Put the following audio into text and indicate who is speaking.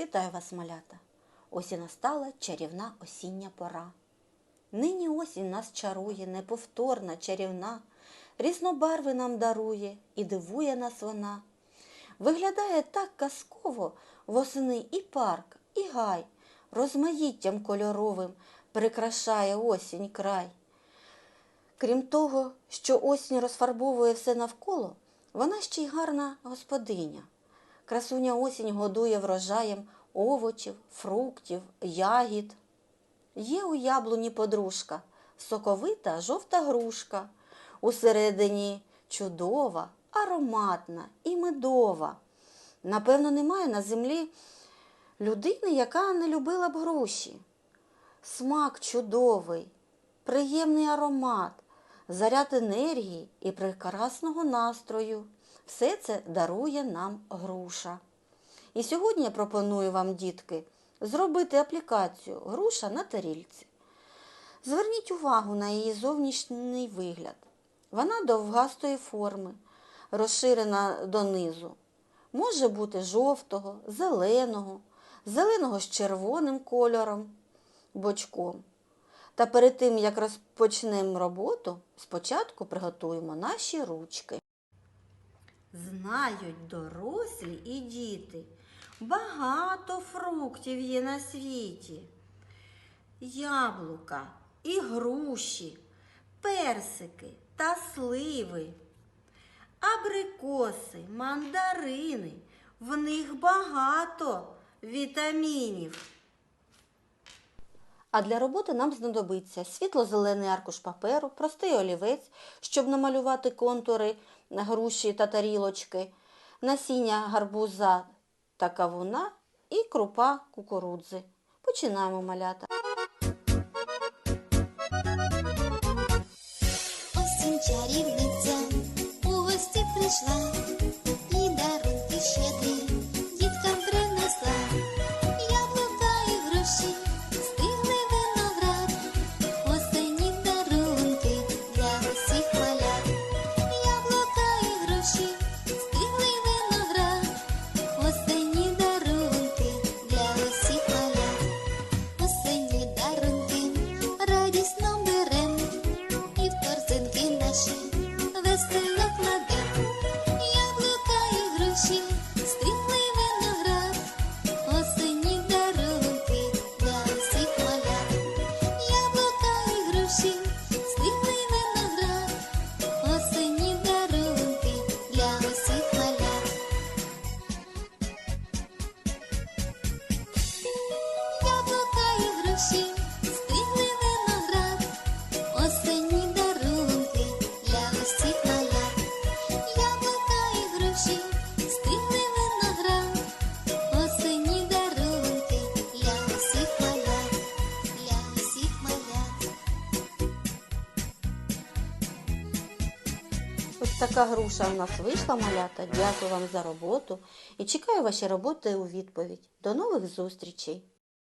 Speaker 1: Вітаю вас, малята! Ось і настала чарівна осіння пора. Нині осінь нас чарує, неповторна, чарівна, різнобарви нам дарує і дивує нас вона. Виглядає так казково восени і парк, і гай, розмаїттям кольоровим прикрашає осінь край. Крім того, що осінь розфарбовує все навколо, вона ще й гарна господиня. Красуня осінь годує врожаєм овочів, фруктів, ягід. Є у яблуні подружка, соковита жовта грушка, усередині чудова, ароматна і медова. Напевно, немає на землі людини, яка не любила б груші. Смак чудовий, приємний аромат, заряд енергії і прекрасного настрою. Все це дарує нам груша. І сьогодні я пропоную вам, дітки, зробити аплікацію груша на тарільці. Зверніть увагу на її зовнішній вигляд. Вона довгастої форми, розширена донизу. Може бути жовтого, зеленого, зеленого з червоним кольором, бочком. Та перед тим, як розпочнемо роботу, спочатку приготуємо наші ручки. Знають дорослі і діти. Багато фруктів є на світі. Яблука і груші, персики та сливи, абрикоси, мандарини. В них багато вітамінів. А для роботи нам знадобиться світло-зелений аркуш паперу, простий олівець, щоб намалювати контури груші та тарілочки, насіння гарбуза та кавуна і крупа кукурудзи. Починаємо малята.
Speaker 2: Осінь чарівниця у гості прийшла і груші, стиглий виноград, осені дарунки для усіх малят. Яблука і груші, стиглий виноград, осені дарунки для усіх малят, для усіх малят.
Speaker 1: Ось така груша у нас вийшла, малята. Дякую вам за роботу і чекаю ваші роботи у відповідь. До нових зустрічей!